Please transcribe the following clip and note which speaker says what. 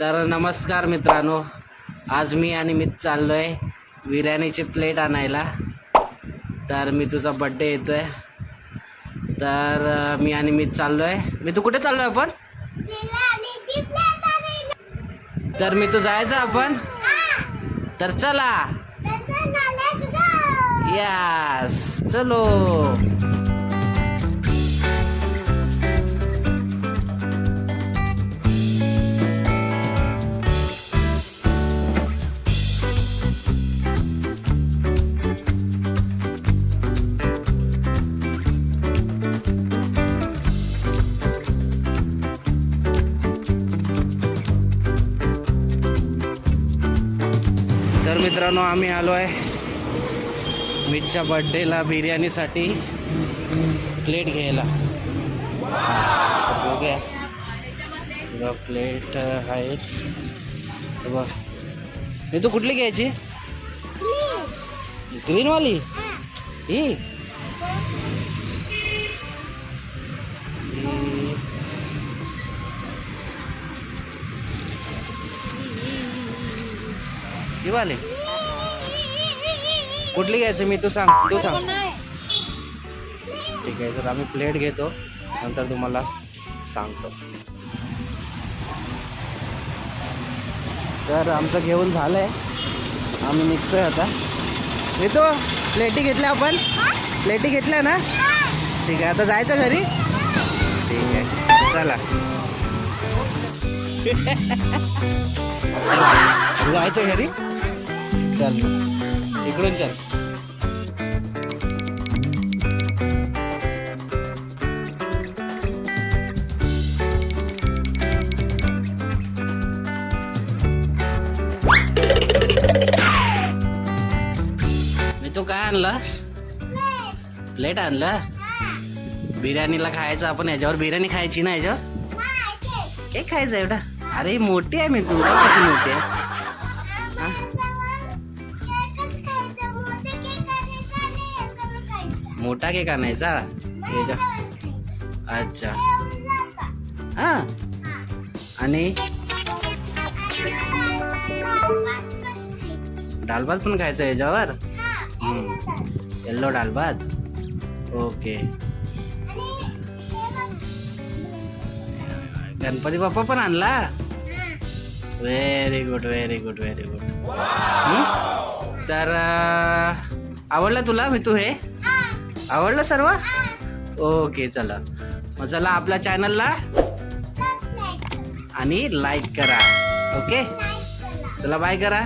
Speaker 1: तर नमस्कार मित्रांनो आज मी आणि मी चाललो आहे बिर्याणीची प्लेट आणायला. तर मी तुझा बड्डे येतो आहे तर मी आणि मी चाललो आहे मी तू कुठे चाललो आहे आपण तर मी तू जायचं आपण? तर चला. यस चलो. तर मित्रांनो आम्ही आलो आहे मीच्या बड्डेला बिर्याणीसाठी प्लेट घ्यायला. बघूया. बघा प्लेट आहे बघ. हे तू कुठली घ्यायची? ग्रीनवाली ही? ही- वाली। कुठली घ्यायची मी तू सांग तू सांग. ठीक आहे तर आम्ही प्लेट घेतो नंतर तुम्हाला सांगतो. तर आमचं घेऊन झालं आहे आम्ही निघतोय आता. येतो प्लेटी घेतल्या आपण. प्लेटी घेतल्या ना? ठीक आहे आता जायचं घरी? ठीक आहे चला. जायचं घरी? चल. इकडून चल. मी तू काय आणलास प्लेट आणलं? बिर्याणीला खायचं आपण याच्यावर बिर्याणी खायची ना याच्यावर? केक खायचं एवढा? अरे मोठी आहे मी तू मोठी आहे. मोठा केक आणायचा याच्या अच्छा। हा। आणि डालभात पण खायचं याच्यावर? येल्लो डालभात ओके. गणपती बाप्पा पण आणला? Very good very good very good तर आवडलं तुला? मी तू हे? आवडलं सर्व? ओके चला. मग चला आपल्या चॅनलला आणि लाईक करा. ओके? चला बाय करा.